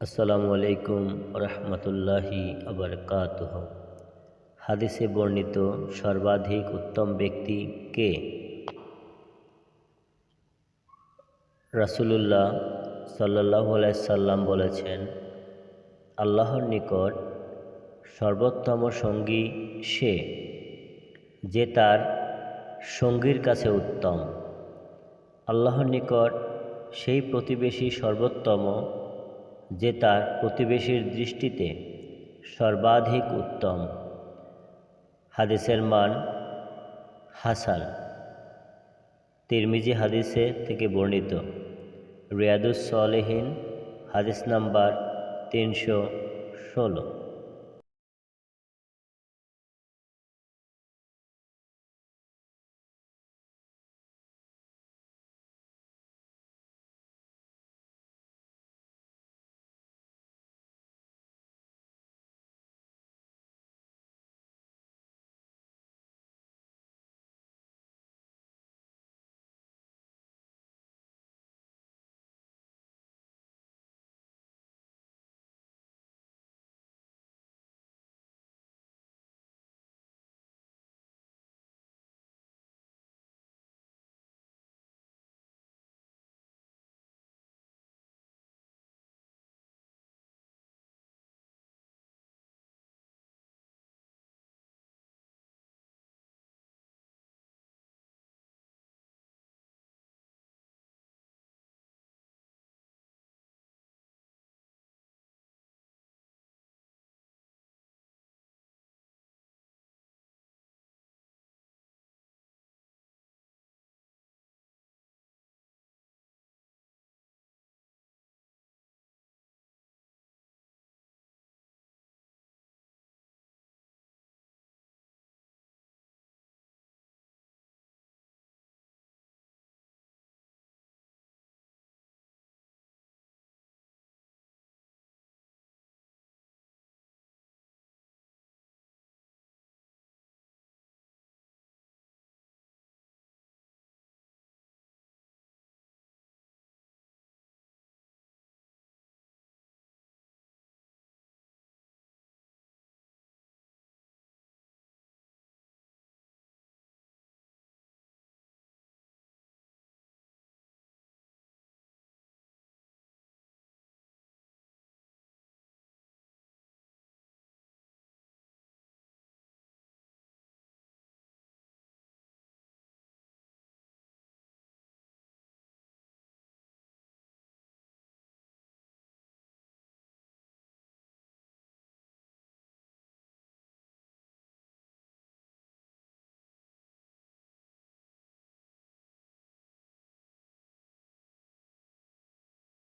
আসসালামু আলাইকুম রহমতুল্লাহি আবরকাতহ। হাদিসে বর্ণিত সর্বাধিক উত্তম ব্যক্তি কে? রাসুলুল্লাহ সাল্লাহ সাল্লাম বলেছেন, আল্লাহর নিকট সর্বোত্তম সঙ্গী সে যে তার সঙ্গীর কাছে উত্তম। আল্লাহর নিকট সেই প্রতিবেশী সর্বোত্তম যে তার প্রতিবেশীর দৃষ্টিতে সর্বাধিক উত্তম। হাদিসের মান হাসান। তিরমিজি হাদিসে থেকে বর্ণিত। রিয়াদুস সলেহীন, হাদিস নাম্বার তিনশো ষোলো।